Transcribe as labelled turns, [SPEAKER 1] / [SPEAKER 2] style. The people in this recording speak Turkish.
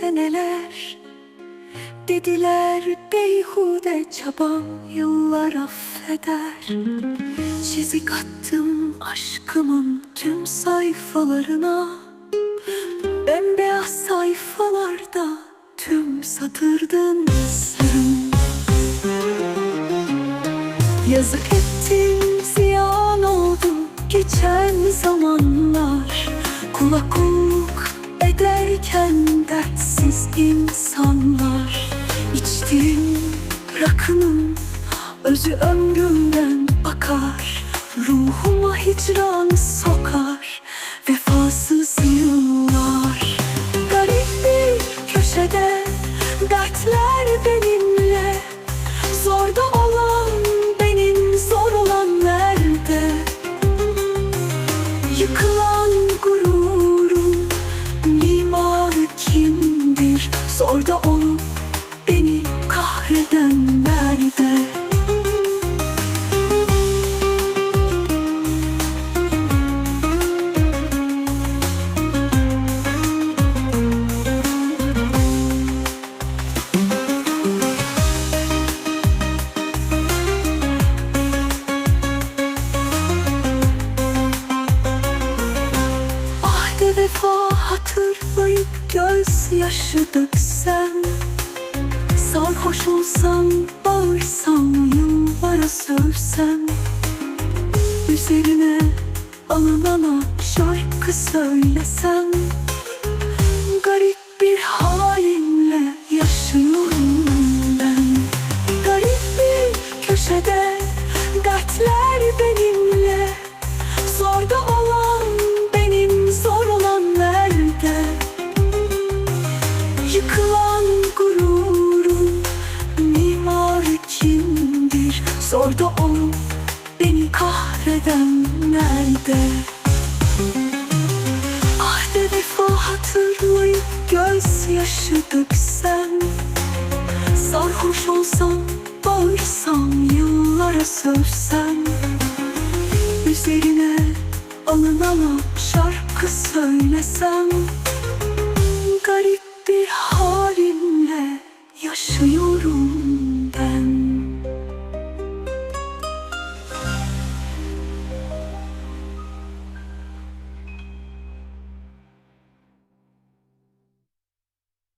[SPEAKER 1] seneler. Dediler beyhude çabam yıllar affeder. Çizik attım aşkımın tüm sayfalarına. Bembeyaz sayfalarda tüm satırdın sen. Yazık ettim ziyan oldu geçen zamanlar Kulak kulluk ederken dertsiz insanlar İçtiğim rakının özü ömrümden akar Ruhuma hicran sokar vefasız yıllar Ahde vefa hatırlayıp gözyaşı döksem Sarhoş olsam, bağırsam, yıllara sövsem Üzerine alınana şarkı söylesem kimdir Zorda olup beni kahreden nerede? Ahde vefa hatırlayıp gözyaşı döksem Sarhoş olsam, bağırsam, yıllara sövsem Üzerine alınana şarkı söylesem